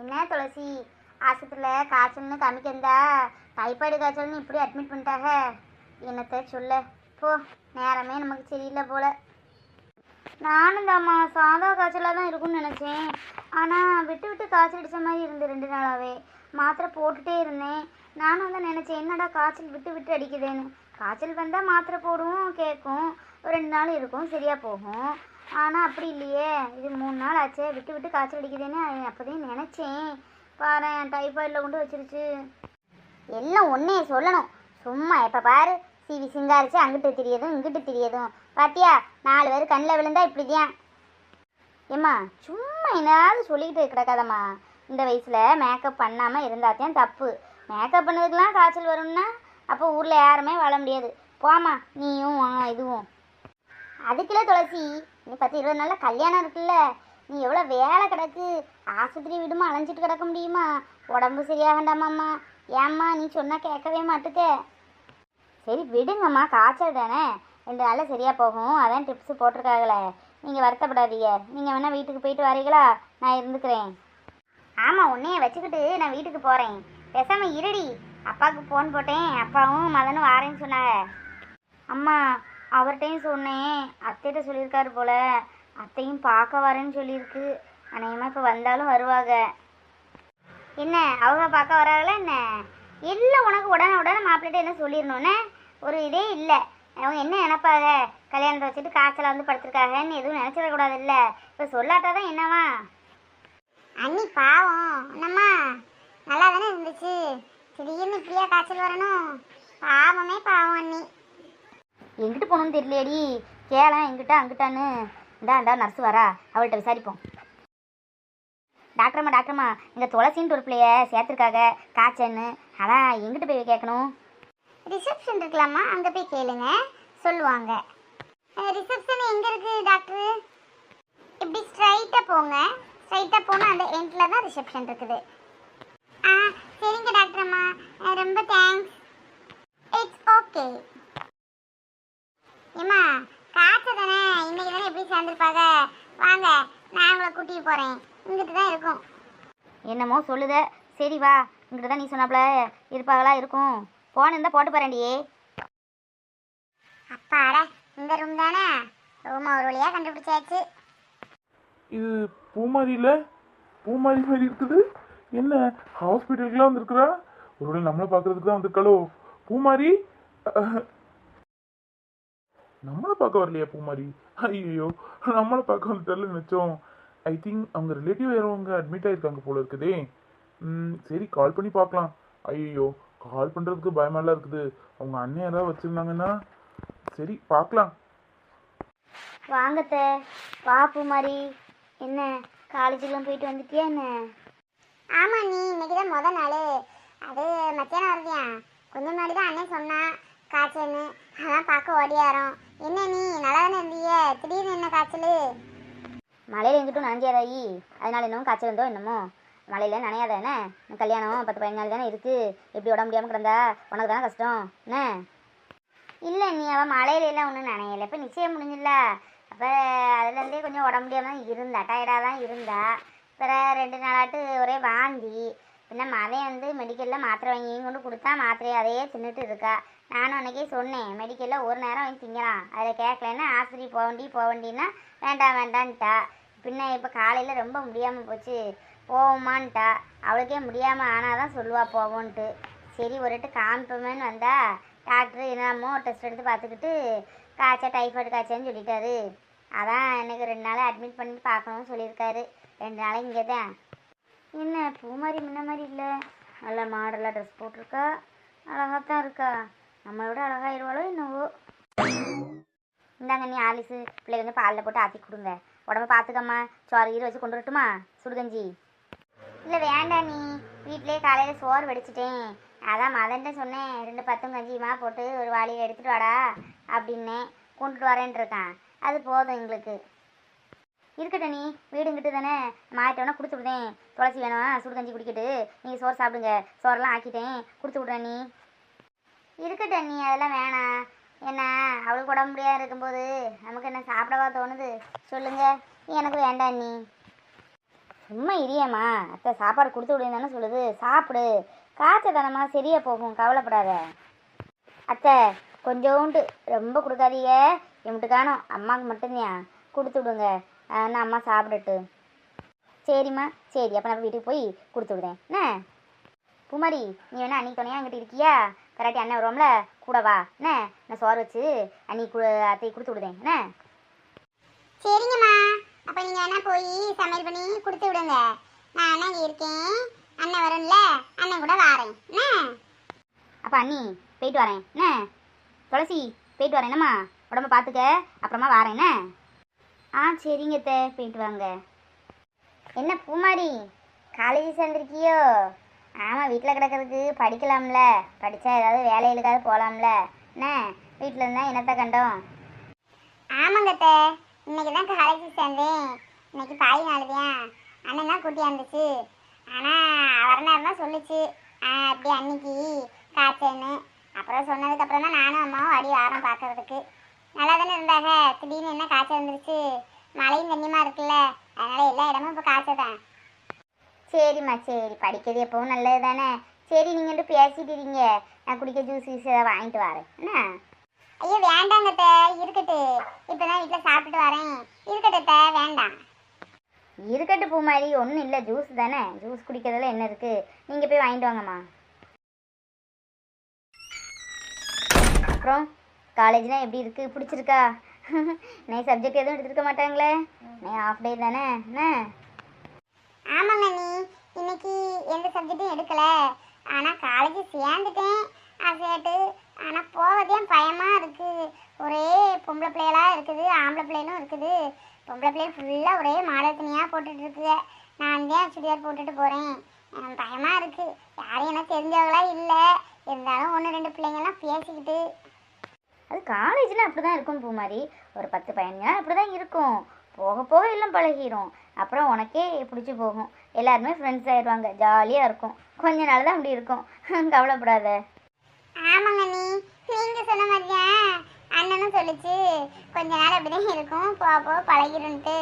என்ன துளசி? ஆஸ்பத்திரியில் காய்ச்சல்னு காமிக்கிறதா டைஃபாய்டு காய்ச்சல்னு இப்படி அட்மிட் பண்ணிட்டாங்க என்னத்தை சொல்ல? போ நேரமே நமக்கு சரியில்லை போல. நானும் தாம்மா சாதா காய்ச்சலாக தான் இருக்கும்னு நினச்சேன். ஆனால் விட்டு விட்டு காய்ச்சல் அடித்த மாதிரி இருந்து ரெண்டு நாளாகவே மாத்திரை போட்டுட்டே இருந்தேன். நானும் தான் நினச்சேன் என்னடா காய்ச்சல் விட்டு விட்டு அடிக்குதேன்னு. காய்ச்சல் வந்தால் மாத்திரை போடுவோம் கேட்கும். ஒரு ரெண்டு நாள் இருக்கும் சரியாக போகும். ஆனால் அப்படி இல்லையே. இது மூணு நாள் ஆச்சே. விட்டு விட்டு காய்ச்சல் அடிக்குதுன்னு அப்போதையும் நினச்சேன். பாரு டைஃபாய்டில் கொண்டு வச்சிருச்சு. எல்லாம் ஒன்றே சொல்லணும். சும்மா எப்போ பாரு. சிவி சிங்காரிச்சு அங்கிட்டு தெரியதும் இங்கிட்டு தெரியதும். பாத்தியா? நாலு பேர் கண்ணில் விழுந்தா இப்படிதான் ஏம்மா சும்மா என்னாவது சொல்லிக்கிட்டு கிடக்காதம்மா. இந்த வயசில் மேக்கப் பண்ணாமல் இருந்தாத்தான் தப்பு. மேக்கப் பண்ணதுக்கெலாம் காய்ச்சல் வரும்னா அப்போ ஊரில் யாருமே வாழ முடியாது. போம்மா நீயும் உன் இதுவும். அதுக்குள்ள துளசி நீ பத்து இருபது நாளில் கல்யாணம் இருக்குல்ல. நீ எவ்வளோ வேலை கிடக்கு? ஆஸ்பத்திரி விடுமா அலைஞ்சிட்டு கிடக்க முடியுமா? உடம்பு சரியாகண்டாமாம்மா? ஏம்மா நீ சொன்னால் கேட்கவே மாட்டுக்க. சரி விடுங்கம்மா காய்ச்சல் தானே. ரெண்டு நாளில் சரியாக போகும். அதான் டிப்ஸ் போட்டிருக்காங்களே. நீங்கள் வருத்தப்படாதீங்க. நீங்கள் வேணால் வீட்டுக்கு போயிட்டு வரீங்களா? நான் இருந்துக்கிறேன். ஆமாம் உன்னைய வச்சுக்கிட்டு நான் வீட்டுக்கு போகிறேன் பேசாமல் இருடி. அப்பாவுக்கு ஃபோன் போட்டேன். அப்பாவும் மதனும் வாரேன்னு சொன்னாங்க. அம்மா அவர்கிட்டையும் சொன்னேன். அத்தைகிட்ட சொல்லியிருக்காரு போல. அத்தையும் பார்க்க வரேன்னு சொல்லியிருக்கு. அநேகமாக இப்போ வந்தாலும் வருவாங்க. என்ன அவங்க பார்க்க வராங்களா என்ன? எல்லாம் உனக்கு உடனே உடனே மாப்பிள்ளைகிட்ட என்ன சொல்லிடணுன்னே ஒரு இதே இல்லை. அவங்க என்ன நினைப்பாங்க? கல்யாணத்தை வச்சுட்டு காய்ச்சல வந்து படுத்திருக்காங்கன்னு எதுவும் நினச்சிடக்கூடாது இல்லை. இப்போ சொல்லாட்டா தான் என்னவா? அண்ணி பாவம் என்னம்மா நல்லா தானே இருந்துச்சு திடீர்னு இப்படியா காய்ச்சல் வரணும். பாவமே பாவம் அண்ணி. எங்கிட்டு போகணும்னு தெரியலையடி. கேளேன் எங்கிட்ட அங்கிட்டான்னு. இந்தா இந்தா நர்ஸ் வரா. அவள்கிட்ட விசாரிப்போம். டாக்டர்மா டாக்டர்மா இங்கே துளசின்ட்டு ஒரு பிள்ளைய சேர்த்துருக்காங்க காய்ச்சல்னு. அதான் எங்கிட்ட போய் கேட்கணும்? ரிசப்ஷன் இருக்கலாமா? அங்கே போய் கேளுங்க. சொல்லுவாங்க. ரிசப்ஷன் எங்கே இருக்கு டாக்டர் இப்படி ஸ்ட்ரைட்டாக போங்க. ஸ்ட்ரைட்டாக போனால் அந்த எண்டில் தான் ரிசப்ஷன் இருக்குது ஆ சரிங்க டாக்டர் அம்மா அஹ் ரொம்ப தேங்க்ஸ் இட்ஸ் ஓகே ஏம்மா காய்ச்சல் தானே? இன்னைக்கு தானே எப்படி சேர்ந்துருப்பாங்க வாங்க நான் உங்களை கூட்டிட்டு போகிறேன் இங்கிட்டு தான் இருக்கும். என்னமோ சொல்லுத. சரி வா இங்கிட்டு தான் நீ சொன்னாப்புல இருப்பாங்களா இருக்கும். போன் இருந்தால் போட்டு போகிறேன்டியே அப்பாடா இந்த ரூம் தானே? ரூமை ஒரு வழியாக கண்டுபிடிச்சாச்சு. இது பூமாரியில் பூமாரி மாதிரி இருக்குது? என்ன ஹாஸ்பிட்டலுக்குலாம் வந்திருக்கிறா? ஒருவேளை நம்மளை பார்க்கறதுக்கு தான் வந்திருக்காளோ பூமாரி நம்மளை பார்க்க வரலையா பூமாரி? ஐயோ நம்மளை பார்க்க வந்துட்டால நினச்சோம் ஐ திங்க் அவங்க ரிலேட்டிவ் யாரவங்க அட்மிட் ஆயிருக்காங்க போல இருக்குதே. ம், சரி கால் பண்ணி பார்க்கலாம். ஐயோ கால் பண்ணுறதுக்கு பயமாலாம் இருக்குது. அவங்க அண்ணன் ஏதாவது வச்சுருந்தாங்கன்னா சரி பார்க்கலாம். வாங்கத்த வா பூமாரி. என்ன காலேஜுக்கெலாம் போயிட்டு வந்துட்டியா என்ன? ஆமாம் நீ இன்னைக்கு தான் முத நாள். அது மத்தியானம் வருதியா? கொஞ்சம் முன்னாடி தான் அண்ணன் சொன்னான் காய்ச்சல்னு. அதான் பார்க்க ஓடியாரோம். என்ன நீ நல்லா தானே இருந்தீங்க திடீர்னு என்ன காய்ச்சல்? மழையில் எங்கிட்டும் நனைஞ்சாதாயி அதனால என்னமோ காய்ச்சல் இருந்தோ என்னமோ? மழையில் நனையாத என்ன? கல்யாணம் பத்து பதினஞ்சு நாள் தானே இருக்குது எப்படி உடம்பு முடியாமல் கிடந்தா? உனக்கு தானே கஷ்டம். என்ன? இல்லை நீ அவள் மழையில எல்லாம் ஒன்றும் நனையலை. இப்போ நிச்சயம் முடிஞ்சில்ல. அப்போ அதுலேருந்தே கொஞ்சம் உடம்பு முடியாமல் தான் இருந்தா. டயர்டாக தான் இருந்தா. பிற ரெண்டு நாளாட்டு ஒரே வாந்தி. பின்ன அதே வந்து மெடிக்கலில் மாத்திரை வாங்கி கொண்டு கொடுத்தா மாத்திரையை அதையே தின்னுட்டு இருக்கா? நானும் அன்னைக்கே சொன்னேன் மெடிக்கலில் ஒரு நேரம் வாங்கி திங்கலாம். அதில் கேட்கலன்னா ஆஸ்பத்திரி போக வேண்டி போக வேண்டின்னா வேண்டாம் வேண்டான்ட்டா பின்ன இப்போ காலையில் ரொம்ப முடியாமல் போச்சு. போவோமான்ட்டா. அவளுக்கே முடியாமல் ஆனால் தான் சொல்லுவா போவோன்ட்டு. சரி ஒரு வாட்டி காமிப்போமேன்னு வந்தா டாக்டர் என்னமோ டெஸ்ட் எடுத்து பார்த்துக்கிட்டு காய்ச்சா டைஃபாய்டு காய்ச்சல்னு சொல்லிட்டாரு. அதான் எனக்கு ரெண்டு நாள் அட்மிட் பண்ணி பார்க்கணும்னு சொல்லியிருக்காரு. ரெண்டு நாளைக்கு இங்கே தான் என்ன பூ மாதிரி முன்ன மாதிரி இல்லை. நல்ல மாடலாக ட்ரெஸ் போட்டிருக்கா. அழகாக தான் இருக்கா நம்மளோட அழகாயிருவாளோ என்னவோ. இந்தாங்க நீ ஆலிஸு பிள்ளைங்க வந்து பாலில் போட்டு ஆற்றி கொடுங்க. உடம்ப பார்த்துக்கம்மா. சோறு கீரை வச்சு கொண்டு வரட்டுமா? சுடுகஞ்சி இல்லை வேண்டாம் நீ. வீட்டிலே காலையில் சோறு வடிச்சிட்டேன். அதான் மதன்ட்ட சொன்னேன். ரெண்டு பத்தும் கஞ்சியுமா போட்டு ஒரு வாளியை எடுத்துகிட்டு வாடா. அப்படின்னேன். கொண்டுட்டு வரேன்ட்டு இருக்கான். அது போதும் எங்களுக்கு. இருக்கட்டும் நீ. வீடுங்கிட்டு தானே. மாட்டோன்னா கொடுத்து விடுதேன். துளசி வேணுமா? சுடுகஞ்சி குடிக்கிட்டு. நீங்கள் சோறு சாப்பிடுங்க. சோறெல்லாம் ஆக்கிட்டேன். கொடுத்து விட்றேன் நீ. இருக்கட்டும் நீ. அதெல்லாம் வேணாம். என்ன? அவளுக்கு உடம்பு முடியாது இருக்கும்போது நமக்கு என்ன சாப்பிடவா தோணுது? சொல்லுங்க. எனக்கு வேண்டாம் நீ. சும்மா இரியம்மா. அத்தை சாப்பாடு கொடுத்து விடுங்கன்னு தானே சொல்லுது. சாப்பிடு. காய்ச்சல் தானம்மா சரியாக போகும். கவலைப்படாத. அத்தை கொஞ்சோண்டு ரொம்ப கொடுக்காதீங்க. எம்பிட்டு காணும் அம்மாவுக்கு மட்டும்தான். கொடுத்து விடுங்க. நான் அம்மா சாப்பிடட்டு சரிம்மா. சரி அப்போ நான் வீட்டுக்கு போய் கொடுத்து விடுதேன் என்ன? பூமாரி நீ வேணா அன்னைக்கு துணையா என்கிட்ட இருக்கியா? கராட்டி அண்ணன் வருவோம்ல கூட வா. என்ன? நான் சோறு வச்சு அன்னி கு அத்தை கொடுத்து விடுதேன் என்ன? சரிங்கம்மா. அப்ப நீங்க வேணா போய் சமையல் பண்ணி கொடுத்து விடுங்க. நான் அண்ணா இங்க இருக்கேன். அண்ணன் வரும்ல அண்ணன் கூட வாரேன். என்ன? அப்போ அண்ணி போயிட்டு வரேன். என்ன? துளசி போயிட்டு வரேன். என்னம்மா? உடம்ப பார்த்துக்க அப்புறமா வரேன். என்ன? ஆ சரிங்க தே போயிட்டு வாங்க. என்ன பூமாரி காலேஜ் சேர்ந்துருக்கியோ ஆமாம் வீட்டில் கிடக்கிறதுக்கு படிக்கலாம்ல. படித்தா ஏதாவது வேலைகளுக்காவது போகலாம்ல என்ன வீட்டில் இருந்தால் என்னத்தை கண்டோம்? ஆமாங்க தே இன்னைக்கு தான் காலேஜ் சேர்ந்தேன். இன்னைக்கு பாய் நாளுதியா அண்ணன் தான் கூட்டியா இருந்துச்சு. ஆனால் வரனார் தான் சொல்லுச்சு. ஆ, அப்படி அன்னைக்கு காய்ச்சல்னு. அப்புறம் சொன்னதுக்கப்புறம் தான் நானும் அம்மாவும் அடி வாரம் பார்க்கறதுக்கு. நல்லா தானே இருந்தாங்க? திடீர்னு என்ன காய்ச்சல் வந்துருச்சு? மழையும் தண்ணியமா இருக்குல்ல. அதனால எல்லா இடமும் இப்போ காய்ச்சல் தான். சரிம்மா சரி. படிக்கிறது எப்பவும் நல்லது தானே சரி நீங்கள் பேசிட்டு இருங்க. நான் குடிக்க ஜூஸ் கீஸ் ஏதாவது வாங்கிட்டு வரேன். என்ன? ஐயோ வேண்டாங்க அத்தை. இருக்கட்டு. இப்பதான் வீட்டில் சாப்பிட்டுட்டு வரேன். இருக்கட்டு அத்தை. வேண்டாம். இருக்கட்டு பூ மாதிரி ஒன்றும் இல்லை. ஜூஸ் தானே? ஜூஸ் குடிக்கிறதுல என்ன இருக்குது நீங்கள் போய் வாங்கிட்டு வாங்கம்மா. அப்புறம்? காலேஜ்லாம் எப்படி இருக்குது பிடிச்சிருக்கா? நீ சப்ஜெக்ட் எதுவும் எடுத்துருக்க மாட்டாங்களே? நீ ஆஃப் டே தானே? என்ன? ஆமாங்க நீ இன்னைக்கு எந்த சப்ஜெக்டும் எடுக்கல. ஆனால் காலேஜ் சேர்ந்துட்டேன். கேட்டு ஆனால் போவதே பயமாக இருக்குது ஒரே பொம்பளை பிள்ளைகளாக இருக்குது. ஆம்பளை பிள்ளைகளும் இருக்குது. பொம்பளை பிள்ளைகள் ஃபுல்லாக ஒரே மாடல் துணியாக போட்டுட்டு இருக்குது நான் தான் சுடிதார் போட்டுட்டு போகிறேன் பயமாக இருக்குது யாரும் என்ன தெரிஞ்சவங்களா இல்லை. இருந்தாலும் ஒன்று ரெண்டு பிள்ளைங்கள்லாம் பேசிக்கிட்டு அது காலேஜில் அப்படி தான் இருக்கும் பூ மாதிரி ஒரு பத்து பதினஞ்சு நாள் அப்படி தான் இருக்கும். போக போக எல்லாம் பழகிரும். அப்புறம் உனக்கே பிடிச்சி போகும். எல்லாருமே ஃப்ரெண்ட்ஸ் ஆயிடுவாங்க. ஜாலியாக இருக்கும். கொஞ்ச நாள் தான் அப்படி இருக்கும். கவலைப்படாத. ஆமாங்க நீ நீங்க சொன்ன மாதிரிதான் அண்ணனும் சொல்லுச்சு. கொஞ்ச நாள் அப்படிதான் இருக்கும். போக போக பழகிடும்ட்டு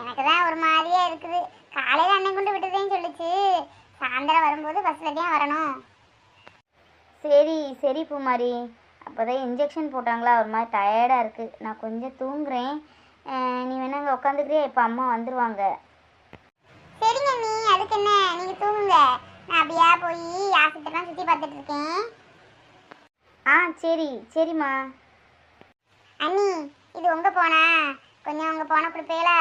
எனக்கு தான் ஒரு மாதிரியா இருக்குது. காலையில அண்ணன் கொண்டு விட்டுதேன்னு சொல்லுச்சு. சாயந்தரம் வரும்போது பஸ்ல தான் வரணும். சரி சரி பூமாரி. அப்போ தான் இன்ஜெக்ஷன் போட்டாங்களா? ஒரு மாதிரி டயர்டாக இருக்குது நான் கொஞ்சம் தூங்குறேன். நீ வேணா அங்கே உட்காந்துக்கிறியா இப்போ அம்மா வந்துடுவாங்க சரிங்க நீ அதுக்கு என்ன? நீங்க தூங்குங்க. நான் அப்படியே போய் ஆஸ்பத்திரிலாம் சுத்தி பார்த்துட்டு இருக்கேன். ஆ சரி. சரிம்மா. அண்ணி இது உங்க போனா? கொஞ்சம் உங்க போனை கொடுப்பீங்களா?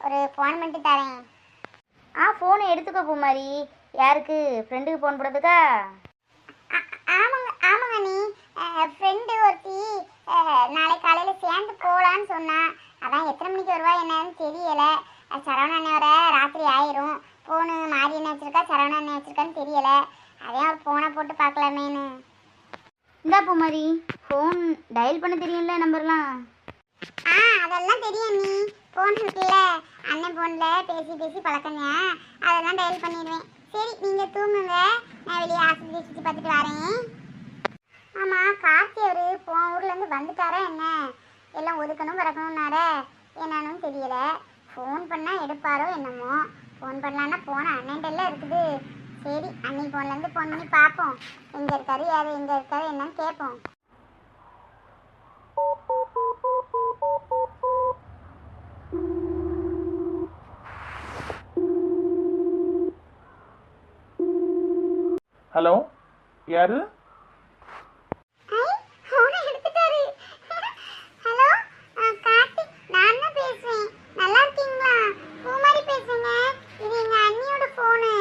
ஒரு ஃபோன் பண்ணிட்டு தரேன். ஆ ஃபோனை எடுத்துக்கோ பூமாரி யாருக்கு? ஃப்ரெண்டுக்கு ஃபோன் போடுறதுக்கா ஆ- ஆமாங்க ஆமாங்க நீ ஃப்ரெண்டு ஒருத்தி நாளை காலையில் சேர்ந்து போகலான்னு சொன்னா. அதான் எத்தனை மணிக்கு வருவா என்னன்னு தெரியல. சரவண அண்ணன் ராத்திரி ஆயிரும். ஃபோனு மாறி என்ன வச்சிருக்கா சரவண அண்ணன் வச்சிருக்கான்னு தெரியல. அதான் ஒரு ஃபோனை போட்டு பார்க்கலாமேன்னு. இந்தா பூமாரி ஃபோன் டயல் பண்ண தெரியும்ல நம்பர்லாம்? ஆ அதெல்லாம் தெரியும் நீ ஃபோன் இருக்குல்ல. அண்ணன் ஃபோனில் பேசி பேசி பழக்கங்க. அதெல்லாம் டயல் பண்ணிடுவேன். சரி நீங்கள் தூங்குங்க. நான் வெளியே ஆஸ்பத்திரி சுற்றி பார்த்துட்டு வரேன். ஆமாம் கார்த்தி அவர் போ ஊர்லேருந்து வந்துட்டாரா என்ன? எல்லாம் ஒதுக்கணும் பறக்கணும்னாரே. என்னன்னு தெரியல. ஃபோன் பண்ணால் எடுப்பாரோ என்னமோ. ஃபோன் பண்ணலான்னா போன அண்ணன்டெல்லாம் இருக்குது. சரி அன்னைக்கு ஃபோன்லேருந்து ஃபோன் பண்ணி பார்ப்போம் எங்கே இருக்காரு யார் எங்கே இருக்காரு என்னன்னு கேட்போம் ஹலோ யாரு ஐ, phone அ எடுத்துட்டாரு. ஹலோ ஆ, கார்த்திக் நான் தான் பேசுறேன் நல்லா இருக்கீங்களா பூமாரி பேசுங்க இது எங்க அண்ணியோட ஃபோனு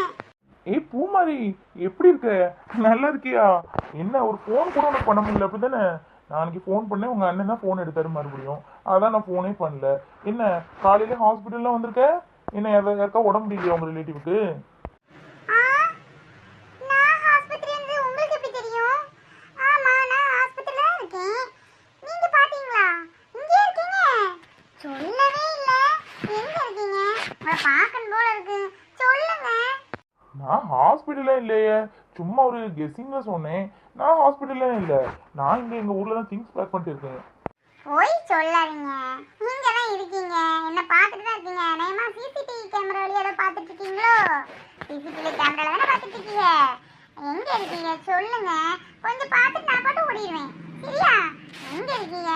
ஏய் பூமாரி எப்படி இருக்க நல்லா இருக்கியா? என்ன ஒரு ஃபோன் கூட உனக்கு பண்ண முடியல அப்படிதானே? நாளைக்கு ஃபோன் பண்ணேன் உங்க அண்ணன் தான் ஃபோன் எடுத்தாரு மறுபடியும். அதான் நான் ஃபோனே பண்ணல. என்ன காலையில ஹாஸ்பிட்டல்லாம் வந்திருக்க? என்ன யாரா- யாருக்கா உடம்பு முடியலையா உங்க ரிலேட்டிவ்க்கு நான் உங்களை ஹாஸ்பிட்டல்ல இல்லையே. சும்மா ஒரு கெஸ்ஸிங்ல சொன்னேன். நான் ஹாஸ்பிட்டல்ல இல்லை. நான் இங்க எங்க ஊர்ல தான் திங்ஸ் பேக் பண்ணிட்டு இருக்கேன். போய் சொல்லாதீங்க. நீங்க தான் இருக்கீங்க. என்ன பார்த்துட்டு தான் இருக்கீங்க. நேமா சிசிடிவி கேமரா வழியா ஏதோ பார்த்துட்டு இருக்கீங்க இருக்கீங்களோ? சிசிடிவி கேமரால தானே பார்த்துட்டு இருக்கீங்க? எங்க இருக்கீங்க? சொல்லுங்க. கொஞ்சம் பார்த்துட்டு நான் பாட்டு ஓடிடுவேன். சரியா? எங்க இருக்கீங்க?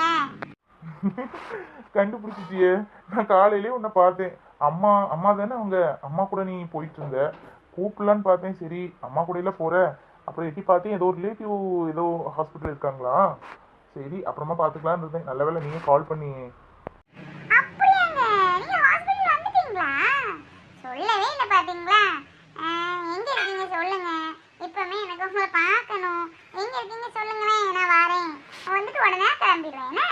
கண்டுபிடிச்சிட்டியே. நான் காலையிலே உன்னை பார்த்தேன். அம்மா அம்மா தானே அவங்க? அம்மா கூட நீ போயிட்டு இருந்த. கூப்பிடலான்னு பார்த்தேன். சரி அம்மா கூட இல்ல போற. அப்புறம் எட்டி பார்த்தேன் ஏதோ ரிலேட்டிவ் ஏதோ ஹாஸ்பிட்டல் இருக்காங்களா? சரி அப்புறமா பார்த்துக்கலான்னு இருந்தேன். நல்ல வேளை நீங்க கால் பண்ணி சொல்லவே இல்லை எங்க இருக்கீங்க சொல்லுங்க. இப்பவே எனக்கு உங்களை பார்க்கணும். எங்க இருக்கீங்க சொல்லுங்களேன் நான் வரேன். வந்துட்டு உடனே கிளம்பிடுவேன் என்ன?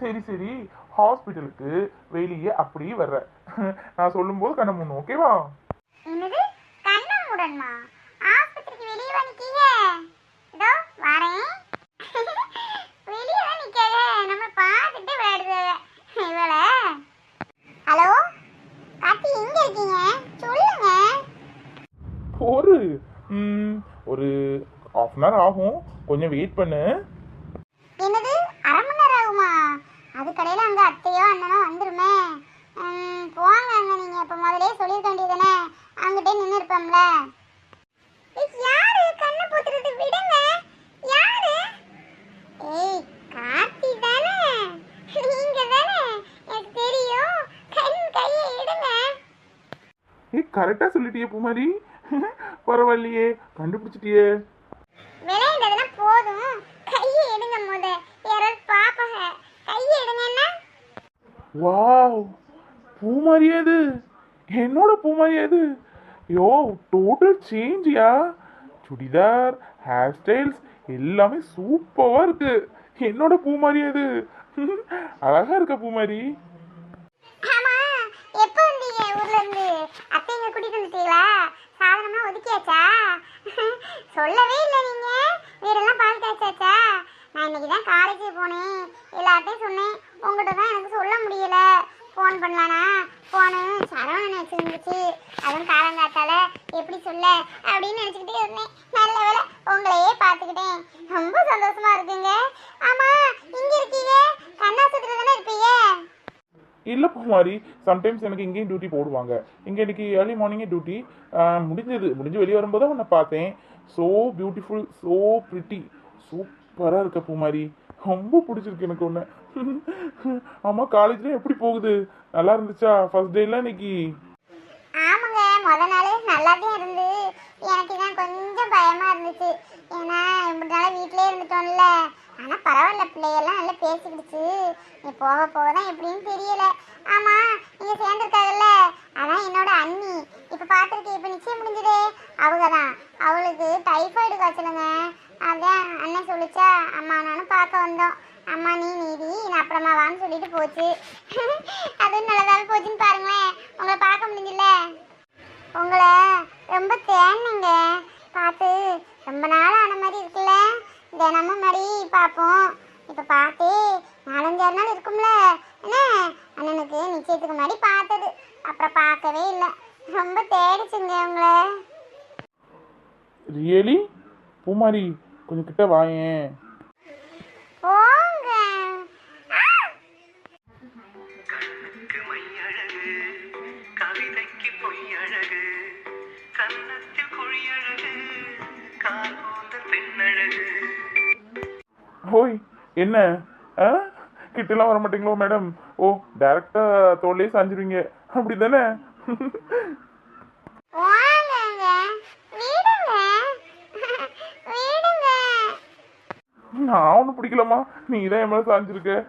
சரி சரி. ஹாஸ்பிட்டலுக்கு வெளியே அப்படியே வர்ற. நான் சொல்லும்போது கண்ண முன்னு ஓகேவா என்னது? கண்ணம் மூடன்மா ஆஸ்பத்திரிக்கு வெளியே வா நிக்கீங்க இதோ வரேன். வெளியே தான் நிக்காத. நம்ம பார்த்துட்டு வருது இவள. ஹலோ? கார்த்தி எங்க இருக்கீங்க? சொல்லுங்க. ஒரு ம், ஒரு ஹாஃப் அன் ஹவர் ஆகும். கொஞ்சம் வெயிட் பண்ணு என்னது அரை மணி நேரம் ஆகுமா அது கடையில் அங்கே அத்தையோ அண்ணனோ வந்துருமே ம், போங்க அங்கே நீங்கள் இப்போ முதலே சொல்லியிருக்க வேண்டியதானே அங்கிட்டே நின்று இருப்போம்ல யாரு? கண்ணை பூத்துறது விடுங்க. யாரு? ஏய் கார்த்தி தானே? நீங்க தானே? எனக்கு தெரியும். கண் கையை எடுங்க. ஏ கரெக்டாக சொல்லிட்டியே பூமாரி. பரவாயில்லையே. கண்டுபிடிச்சிட்டியே. விளையாண்டதெல்லாம் போதும். கையை எடுங்க முத. யாராவது பாப்பாங்க. கையை எடுங்க என்ன? வாவ். பூமாரியா இது என்னோட பூமாரியா இது யோ டோட்டல் சேஞ்சியா சுடிதார் ஹேர் ஸ்டைல்ஸ் எல்லாமே சூப்பராக இருக்கு. என்னோட பூ மாதிரி அது. அழகா இருக்க பூ ஆமா எப்போ வந்தீங்க ஊர்ல இருந்து? அத்தைங்க கூட்டிட்டு வந்துட்டீங்களா? சாதனம்லாம் ஒதுக்கியாச்சா? சொல்லவே இல்லை நீங்க. வீடெல்லாம் பால் காய்ச்சாச்சா? நான் இன்னைக்கு தான் காலேஜ் போனேன். எல்லார்ட்டையும் சொன்னேன். உங்ககிட்ட தான் எனக்கு சொல்ல முடியல. ஃபோன் பண்ணலானா? ஃபோனு சரவணன் வச்சிருந்துச்சு அதுவும் காலங்காத்தால எப்படி சொல்ல அப்படின்னு நினச்சிக்கிட்டே இருந்தேன் நல்ல வேளை உங்களையே பார்த்துக்கிட்டேன் ரொம்ப சந்தோஷமா இருக்குங்க ஆமா இங்க இருக்கீங்க கண்ணாசத்துல தானே இருப்பீங்க இல்லை பூமாரி சம்டைம்ஸ் எனக்கு இங்கேயும் டியூட்டி போடுவாங்க. இங்கே இன்னைக்கு ஏர்லி மார்னிங்கே டியூட்டி முடிஞ்சது. முடிஞ்சு வெளியே வரும்போது உன்னை பார்த்தேன். ஸோ பியூட்டிஃபுல் ஸோ பிரிட்டி சூப்பராக இருக்க பூமாரி. ரொம்ப பிடிச்சிருக்கு எனக்கு ஒன்று ஆமாம் காலேஜில் எப்படி போகுது? நல்லா இருந்துச்சா? ஃபர்ஸ்ட் டேலாம் இன்னைக்கு? ஆமாங்க முத நாளே நல்லா தான் இருந்து. எனக்கு தான் கொஞ்சம் பயமாக இருந்துச்சு. ஏன்னா இப்படி நாள் வீட்டிலே இருந்துட்டோம்ல. ஆனா பரவாயில்ல பிள்ளையெல்லாம் நல்லா பேசிக்கிடுச்சு. நீ போக போக தான் எப்படின்னு தெரியல. ஆமா நீங்க சேர்ந்துருக்காங்கல்ல. அதான் என்னோட அண்ணி. இப்போ பார்த்துருக்கு இப்போ நிச்சயம் முடிஞ்சதே. அவங்க தான் அவளுக்கு டைஃபாய்டு காய்ச்சலுங்க. அதான் அண்ணன் சொல்லிச்சா அம்மா நானும் பார்க்க வந்தோம். அம்மா நீ நீதி நான் அப்புறமா வான்னு சொல்லிட்டு போச்சு. அதுவும் நல்லதாக போச்சுன்னு பாருங்களேன். உங்களை பார்க்க முடிஞ்சல உங்களை ரொம்ப தேனுங்க பார்த்து ரொம்ப நாள் ஆன மாதிரி இருக்கு தினமும் மாதிரி பார்ப்போம். இப்போ பார்த்து நாலஞ்சாறு நாள் இருக்கும்ல. என்ன? அண்ணனுக்கு நிச்சயத்துக்கு முன்னாடி பார்த்தது. அப்புறம் பார்க்கவே இல்லை. ரொம்ப தேடிச்சுங்க உங்களை. ரியலி? பூமாரி கொஞ்சம் கிட்ட வாயேன் போங்க ஓய் என்ன? ஆ? கிட்டலாம் வர மாட்டீங்களோ மேடம்? ஓ டேரக்டாக தோல்லே சாஞ்சிருவீங்க. அப்படி தானே நான் ஒன்றும் பிடிக்கலம்மா. நீ தான் என் மேலே சாஞ்சிருக்க.